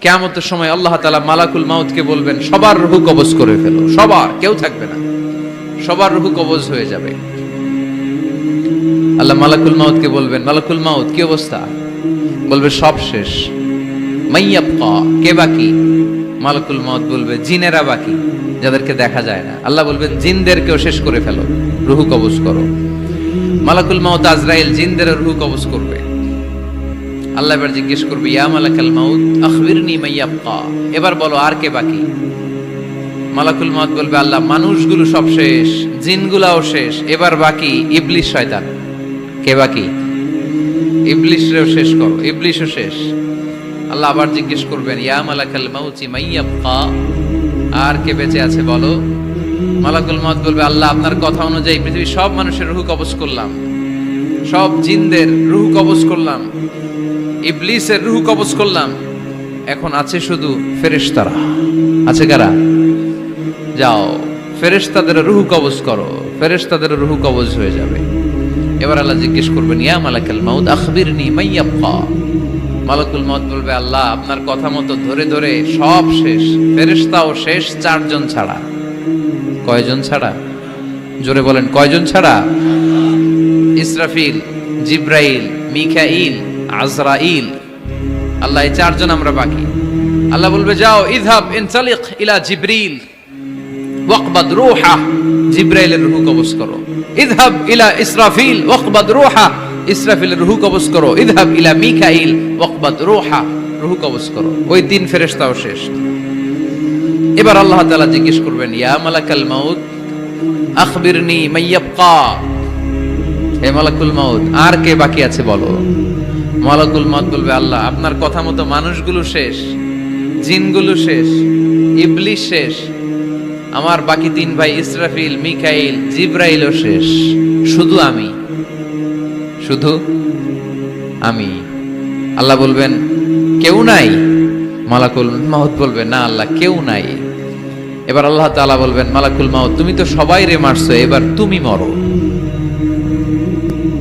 কেয়ামতের সময় আল্লাহ তালা মালাকুল মাউতকে বলবেন, সবার রুহু কবজ করে ফেলো। সবার, কেউ থাকবে না। সবার রুহু কবজ হয়ে যাবে। আল্লাহ মালাকুল মাউতকে বলবেন, মালাকুল মাউত, কি অবস্থা? বলবে, সব শেষ। মাইয়াপ্পা কে বাকি? মালাকুল মাউত বলবে, জিনেরা বাকি, যাদেরকে দেখা যায় না। আল্লাহ বলবেন, জিনদেরকেও শেষ করে ফেলো। রুহু কবজ করো। মালাকুল মাউত আজরাইল জিনদের রুহু কবজ করবে। আল্লাহ এবার জিজ্ঞেস করবে, ইয়া মালাকাল মাউত, আখবিরনি মাইয়াবকা এবার বলো, আর কে বাকি? মালাকুল মাউত বলবে, আল্লাহ, মানুষগুলো সব শেষ, জিনগুলাও শেষ, এবার বাকি ইবলিশ শয়তান। কে বাকি? ইবলিশরেও শেষ করো ইবলিশও শেষ। আল্লাহ আবার জিজ্ঞেস করবেন, ইয়া মালাকাল মাউতি মাইয়াবকা আর কে বেঁচে আছে বলো? মালাকুল মাউত বলবে, আল্লাহ, আপনার কথা অনুযায়ী পৃথিবীর সব মানুষের রুহু কবজ করলাম। সব জিনদের রুহু কবজ করলাম। ইবলিসের রুহু কবজ করলাম। এখন আছে শুধু ফেরেশতারা। আছে কারা? যাও, ফেরেশতাদের রুহু কবজ করো। ফেরেশতাদের রুহু কবজ হয়ে যাবে। এবার আল্লাহ জিজ্ঞেস করবেন, ইয়া মালাকাল মাউদ আখবিরনি মাইয়াবকা মালাকুল মাউত বলবে, আল্লাহ, আপনার কথা মতো ধরে ধরে সব শেষ। ফেরেশতাও শেষ, চারজন ছাড়া। কয়জন ছাড়া? জোরে বলেন, কয়জন ছাড়া? ইসরাফিল, জিব্রাইল মিখাইল আজরাইল। আল্লাহ, এই চারজন আমরা বাকি। আল্লাহ বলবে, যাও, ইযহাব ইনসালিক ইলা জিব্রিল, ওয়াকবাদ রূহা। জিব্রাইলের রূহ কবজ করো। ইযহাব ইলা ইসরাফিল, ওয়াকবাদ রূহা। ইসরাফিলের রূহ কবজ করো। ইযহাব ইলা মিখাইল ওয়াকবাদ রূহা। রূহ কবজ করো। ওই তিন ফেরেশতাও শেষ। এবার আল্লাহ তাআলা জিজ্ঞেস করবেন, ইয়া মালাকাল মাউত, আখবিরনি মাইয়াবকা হে মালাকুল মাউত, আর কে বাকি আছে বলো? মালাকুল মাউত বলবে, আল্লাহ, আপনার কথা মতো মানুষগুলো শেষ, জিনগুলো শেষ ইবলিশ শেষ, আমার বাকি তিন ভাই ইসরাফিল, মিকাইল, জিব্রাইলও শেষ। শুধু আমি। শুধু আমি। আল্লাহ বলবেন, কেউ নাই? মালাকুল মাউত বলবে, না আল্লাহ, কেউ নাই। এবার আল্লাহ তাআলা বলবেন, মালাকুল মাউত, তুমি তো সবাই রে মারছো, এবার তুমি মরো।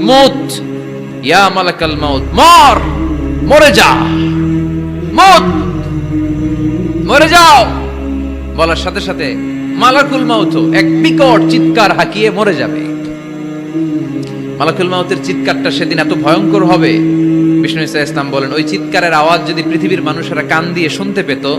মুত। ইয়া মালাকাল মাউত, মর, মরে যা। মুত, মরে যাও। বলার সাথে সাথে মালাকুল মাউত এক বিকট চিৎকার হাকিয়ে মরে যাবে। মালাকুল মাউতের চিৎকারটা সেদিন এত ভয়ঙ্কর হবে। বিষ্ণু ইসা ইসলাম বলেন, ওই চিৎকারের আওয়াজ যদি পৃথিবীর মানুষেরা কান দিয়ে শুনতে পেত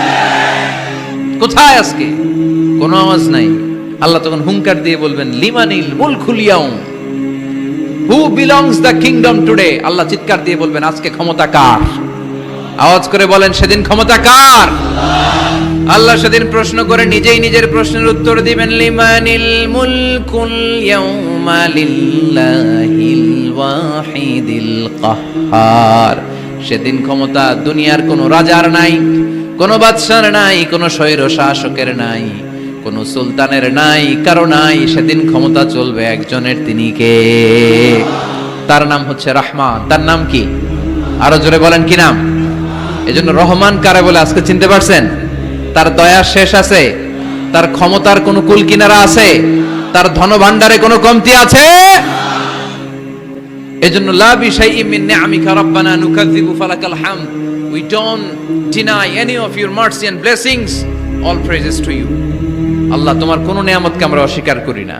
কোথায় আজকে? কোনো আওয়াজ নাই। আল্লাহ তখন হুঙ্কার দিয়ে বলবেন, লিমানিল ইয়াউম। Who belongs the kingdom today আল্লাহ চিৎকার দিয়ে বলবেন, আজকে ক্ষমতা কার? আওয়াজ করে বলেন, সেদিন ক্ষমতা কার? আল্লাহ সেদিন প্রশ্ন করে নিজেই নিজের প্রশ্নের উত্তর দিবেন, লিমানিল মুলকুল ইয়াউমা ওয়াহিদিল কাহ্হার সেদিন ক্ষমতা দুনিয়ার কোনো রাজার নাই। কোনো বাদশার নাই, কোনো স্বৈর শাসকের নাই, কোন সুলতানের নাই, কারও নাই, সেদিন ক্ষমতা চলবে একজনের তিনি কে? তার নাম হচ্ছে রহমান। তার নাম কি? আরও জোরে বলেন কি নাম? এজন্য রহমান কারে বলে আজকে চিনতে পারছেন? তার দয়া শেষ আছে, তার ক্ষমতার কোনো কুল কিনারা আছে, তার ধন ভান্ডারে কোনো কমতি আছে? এজন্য, লা বিশাইইম মিন নিআমিকা রাব্বানা নুকাযযিবু ফালাকাল হামদ। We don't deny any of your mercy and blessings all praises to you আল্লাহ, তোমার কোনো নিয়ামতকে আমরা অস্বীকার করি না।